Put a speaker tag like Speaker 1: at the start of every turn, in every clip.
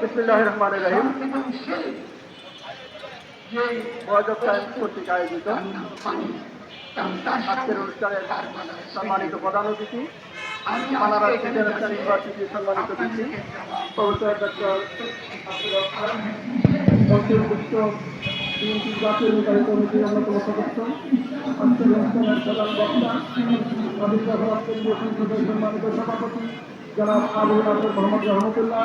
Speaker 1: বিসমুল্লাহ রহমান রহিম। মহাজব টাইমস কর্তৃক আয়োজিত আজকের অনুষ্ঠানের সম্মানিত প্রধান অতিথি মানারা ইন্টারন্যাশনাল ইউনিভার্সিটির সম্মানিত ভিসি প্রফেসর ডক্টর অন্তর্ভুক্ত সভাপতি জনাব আবুল রহমতুল্লাহ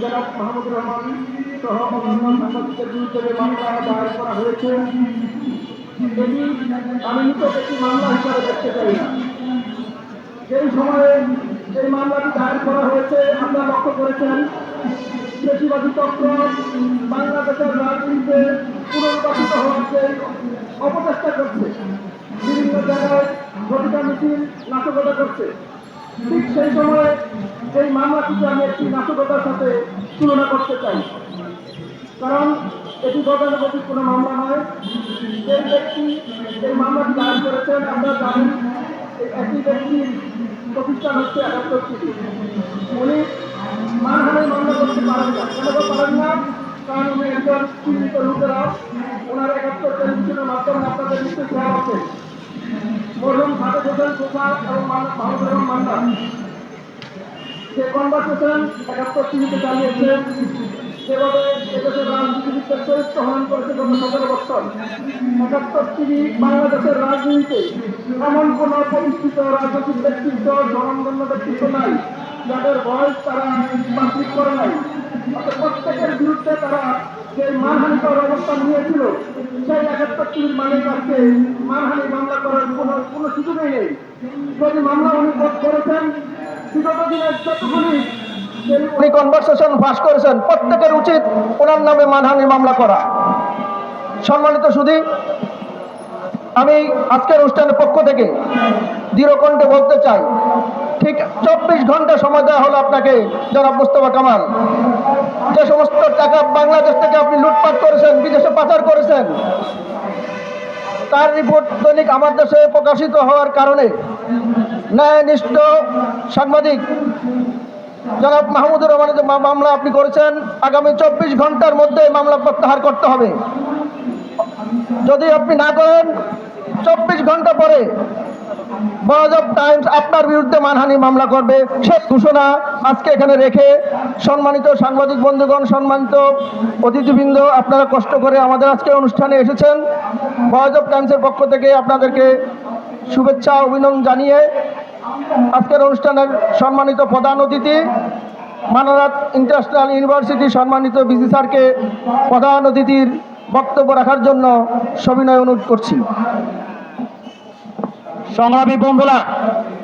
Speaker 1: জনাব মাহমুদুর রহমান, সহ অন্যান্য সাংবাদিকদের মামলা দায়ের করা হয়েছে, এটি আমি নিকট একটি মামলা হিসাবে দেখতে চাই। না যেই সময়ে এই মামলাটি দায়ের করা হয়েছে আপনারা লক্ষ্য করেছেন বেশিবাদী চক্র বাংলাদেশের রাজনীতিতে পুনর্বাসিত হওয়ার অপচেষ্টা করছে, বিভিন্ন জায়গায় ঘটিকা মিছিল নাশকতা করছে ঠিক সেই সময়ে এই মামলাটিকে আমি একটি নাশকতার সাথে তুলনা করতে চাই। কারণ এটি গতানুগতিক কোনো মামলা নয়। যে ব্যক্তি এই মামলাটি দায়ের করেছেন জানেন এই একই ব্যক্তির প্রতিষ্ঠান হচ্ছে একাত্তর টিভি উনি মানহানির মামলা করতে পারেন না। কেন পারেন না? কারণ উনি একজন চিহ্নিত লোকেরা। ওনার একাত্তর টেলিভিশনের মাধ্যমে আপনাদের নিশ্চয়ই দেওয়া আছে। বাংলাদেশের রাজনীতিতে এমন কোন প্রতিষ্ঠিত রাজনৈতিক ব্যক্তিত্ব জনগণ্য ব্যক্তিত্ব নাই যাদের বয়স তারা পাবলিক করে নাই প্রত্যেকের বিরুদ্ধে তারা যে মানহানিকর অবস্থান নিয়েছিল উনি ফাঁস করেছেন, প্রত্যেকের উচিত ওনার নামে মানহানি মামলা করা। সম্মানিত সুদী আমি আজকের অনুষ্ঠানের পক্ষ থেকে দৃঢ়কণ্ঠে বলতে চাই, ঠিক চব্বিশ ঘণ্টা সময় দেওয়া হলো আপনাকে, জনাব মুস্তফা কামাল। যে সমস্ত টাকা বাংলাদেশ থেকে আপনি লুটপাট করেছেন, বিদেশে পাচার করেছেন। তার রিপোর্ট দৈনিক আমার দেশে প্রকাশিত হওয়ার কারণে ন্যায়নিষ্ঠ সাংবাদিক জনাব মাহমুদুর রহমানের মামলা আপনি করেছেন, আগামী চব্বিশ ঘণ্টার মধ্যে মামলা প্রত্যাহার করতে হবে। যদি আপনি না করেন, চব্বিশ ঘণ্টা পরে বরাজব টাইমস আপনার বিরুদ্ধে মানহানি মামলা করবে। সে ঘোষণা আজকে এখানে রেখে সম্মানিত সাংবাদিক বন্ধুগণ, সম্মানিত অতিথিবৃন্দ, আপনারা কষ্ট করে আমাদের আজকে অনুষ্ঠানে এসেছেন। বরাজব টাইমসের পক্ষ থেকে আপনাদেরকে শুভেচ্ছা, অভিনন্দন জানিয়ে আজকের অনুষ্ঠানের সম্মানিত প্রধান অতিথি, মানারাত ইন্টারন্যাশনাল ইউনিভার্সিটি সম্মানিত বিসি স্যারকে প্রধান অতিথির বক্তব্য রাখার জন্য সবিনয় অনুরোধ করছি।
Speaker 2: সংগ্রামী বন্ধুরা,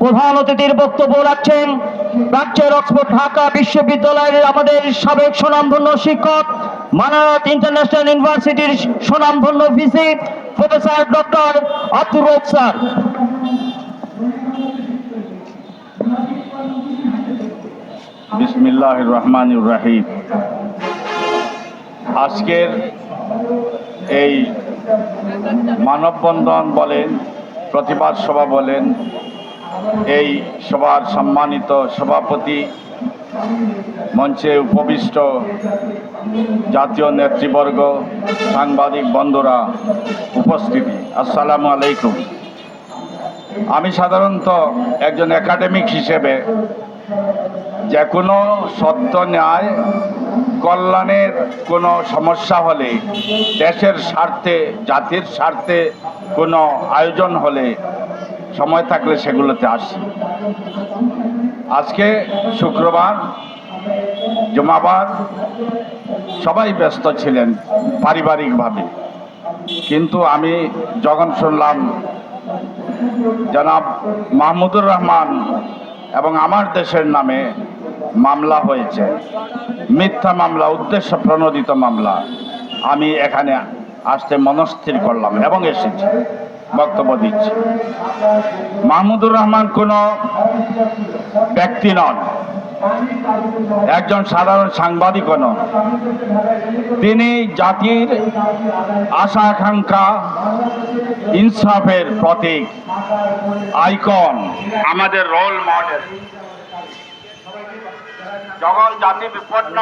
Speaker 2: প্রধান অতিথির বক্তব্য রাখছেন রাজ্যের অক্সফোর্ড ঢাকা বিশ্ববিদ্যালয়ের আমাদের সাবেক সুনামধন্য শিক্ষক, মানারত ইন্টারন্যাশনাল ইউনিভার্সিটির সুনামধন্য VC professor doctor Abdur Rouf sir.
Speaker 3: বিসমিল্লাহ রহমান রাহিম। আজকের এই মানববন্ধন বলেন প্রতিবাদ সভা বলেন, এই সভার সম্মানিত সভাপতি মঞ্চে উপবিষ্ট জাতীয় নেতৃবর্গ, সাংবাদিক বন্ধুরা উপস্থিতি। আসসালামু আলাইকুম। আমি সাধারণত একজন একাডেমিক হিসেবে যে কোনো সত্য, ন্যায়, কল্যাণের কোনো সমস্যা হলে দেশের স্বার্থে, জাতির স্বার্থে কোনো আয়োজন হলে সময় থাকলে সেগুলোতে আসি। আজকে শুক্রবার, জমাবার সবাই ব্যস্ত ছিলেন পারিবারিকভাবে। কিন্তু আমি যখন শুনলাম, জনাব মাহমুদুর রহমান এবং আমার দেশের নামে মামলা হয়েছে, মিথ্যা মামলা, উদ্দেশ্য প্রণোদিত মামলা, আমি এখানে আসতে মনস্থির করলাম এবং এসেছি। বক্তব্য দিচ্ছি। মাহমুদুর রহমান কোনো ব্যক্তি নন। একজন সাধারণ সাংবাদিকও নন। তিনি জাতির আশা আকাঙ্ক্ষা ইনসাফের প্রতীক, আইকন, আমাদের রোল মডেল যখন জাতি বিপন্ন